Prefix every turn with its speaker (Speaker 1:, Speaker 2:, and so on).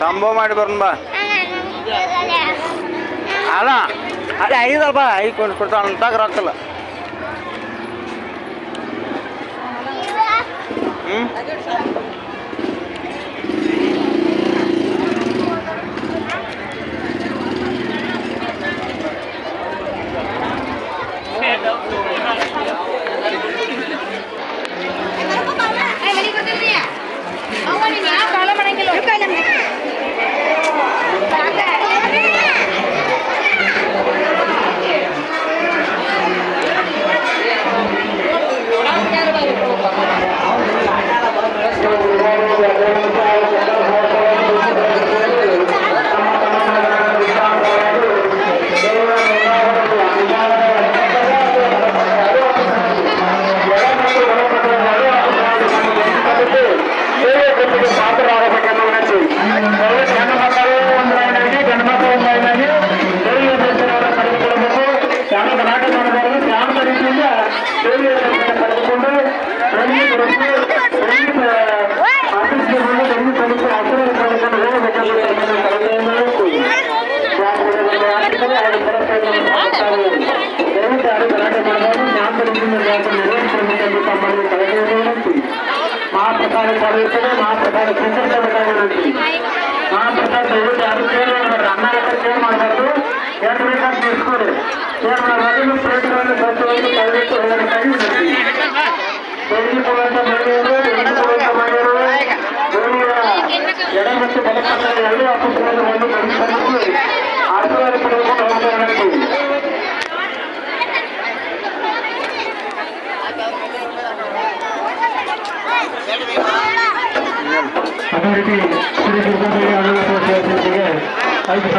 Speaker 1: ಸಂಭವ ಮಾಡಿ ಬರೋಣ ಬಾ. ಅಲ್ಲ ಅದೇ ಐದಲ್ಪ ಐದು ಕೊಂಡು ಕೊಡ್ತಾಳ ಅಂತ ರೊಕ್ಕಲ್ಲ 嗯。来这儿吃。ಹ್ಞೂ
Speaker 2: ಪಾತ್ರರಾಗಬೇಕೆಂದು ವಿನಂತಿ. ಗಂಡು ಮಕ್ಕಳು ಒಂದು ಲೈನಾಗಿ ಗಂಡು ಮಕ್ಕಳು ಒಂದು ಲೈನಾಗಿ ದೇವಿಯ ದರ್ಶನವನ್ನು ಪಡೆದುಕೊಳ್ಳಬೇಕು ಯಾರು ಗಲಾಟೆ ಮಾಡಬಾರದು ಶಾಂತ ರೀತಿಯಿಂದ ದೇವಿಯ ದರ್ಶನ ಪಡೆದುಕೊಂಡು ರಂಗಿ ಕೊಡಿಸಿ ರಂಗಿ ಆಫೀಸ್ಗೆ ಬಂದು ರಂಗಿ ಸಲ್ಲಿಸಿ ಆಶೀರ್ವಾದ ಪಡೆದುಕೊಂಡು ಹೋಗಬೇಕೆಂದು ಮಾಡುತ್ತಾರೆ. ದಯವಿಟ್ಟು ಮಾಡಬಾರದು ರೀತಿಯಿಂದ ತಮ್ಮಲ್ಲಿ ತಮ್ಮನ್ನು ప్రకారం చదివితేనే మా ప్రకారం క్రికెట్ చదువుతామనండి మా ప్రకారం చదివితే అది పేరు అనమాట అన్నారంటే పేరు మాట్లాడుతూ ఏడు రకాలు చేసుకోలేదు నేను ఎడమ వచ్చి బలపడతారు అప్పుడు మంది அபிவிருத்தி ஸ்ரீ துர்காதேவி அலுவலகத்தை சேர்த்திருக்கீங்க அதுக்கு